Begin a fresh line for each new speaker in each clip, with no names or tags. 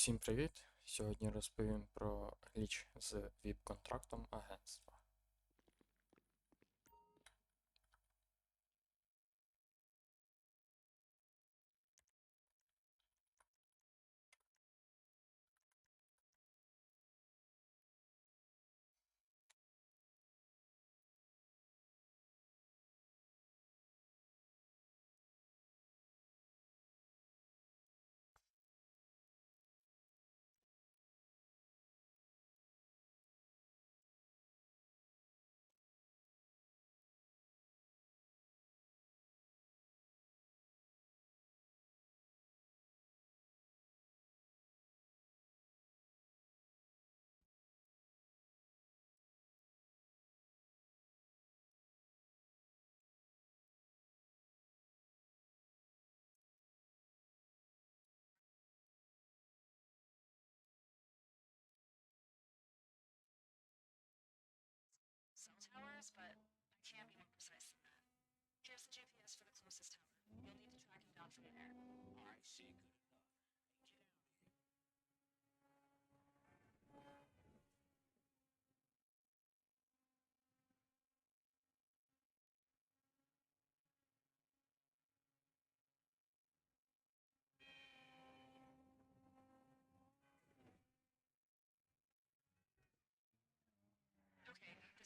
Всім привіт! Сьогодні розповім про річ з ВІП-контрактом агентства.
But I can't be more precise than that. Here's the GPS for the closest tower. You'll need to track him down from there.
Alright, shit, good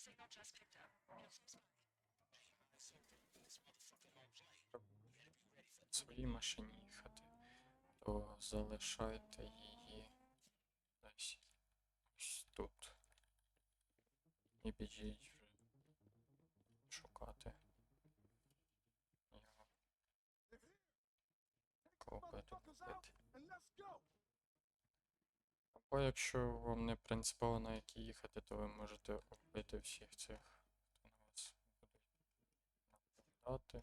signal just picked up. Kill some spy.
I said that this motherfucker don't play. You gotta be ready for
В своїй машині їхати, то залишайте її десь ось тут. І біжіть Або якщо вам не принципово на які їхати, то ви можете вбити всіх цих, хто на вас буде нападати,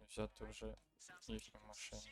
взяти вже їхню машину.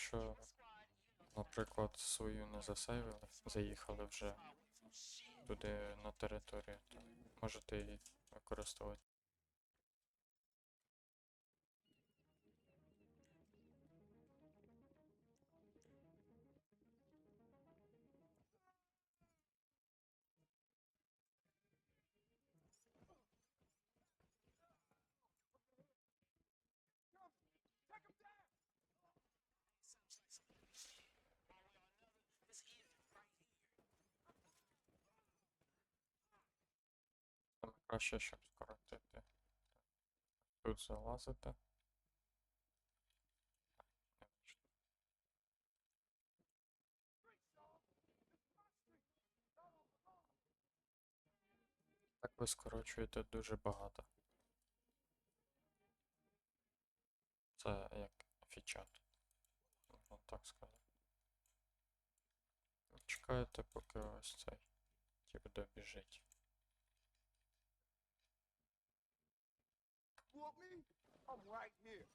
Якщо, наприклад, свою не засейвили, заїхали вже туди на територію, то можете її використовувати. Краще, щоб скоротити. Тут вийшло. Так ви скорочуєте дуже багато. Це як фічат. Можна так сказати. Чекаєте, поки ось цей тип добіжить.
I'm right here.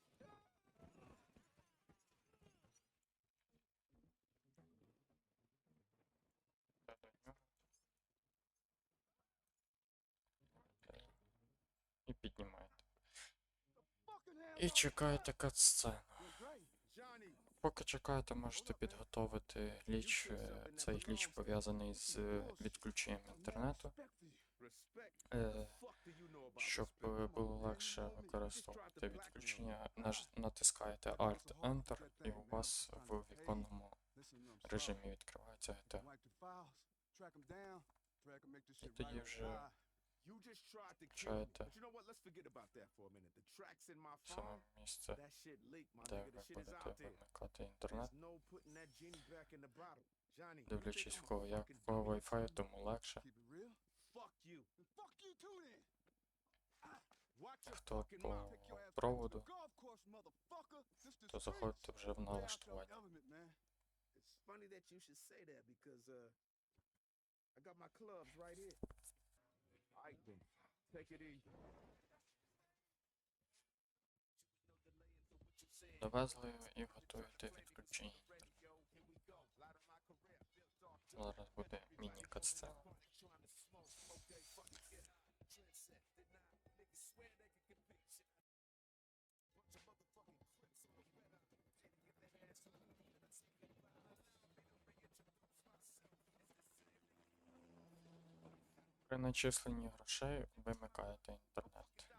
І піднімаєте. І чекаєте катсцену. Поки чекаєте, можете підготовити гліч. е, Цей гліч пов'язаний з відключенням інтернету. Щоб е, було легше використовувати відключення, натискаєте Alt-Enter і у вас в віконному режимі відкривається GTA. І тоді вже
You just tried to kill me.
Чаєте.
But you know what? Let's forget about that for a minute. The tracks in my
саме місце, де ви будете вимикати інтернет. Дивлячись, в кого як в кого Wi-Fi, тому легше.
Fuck you. Fuck you too then.
Хто по проводу, то заходите вже в налаштування.
element, man. It's funny that you should
При начисленні грошей вимикаєте інтернет.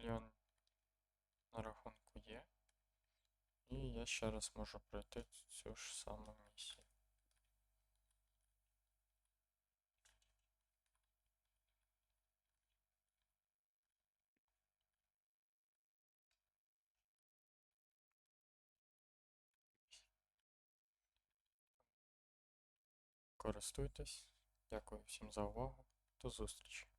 Мільйон на рахунку є. І я ще раз можу пройти цю ж саму місію. Користуйтесь. Дякую всім за увагу. До зустрічі.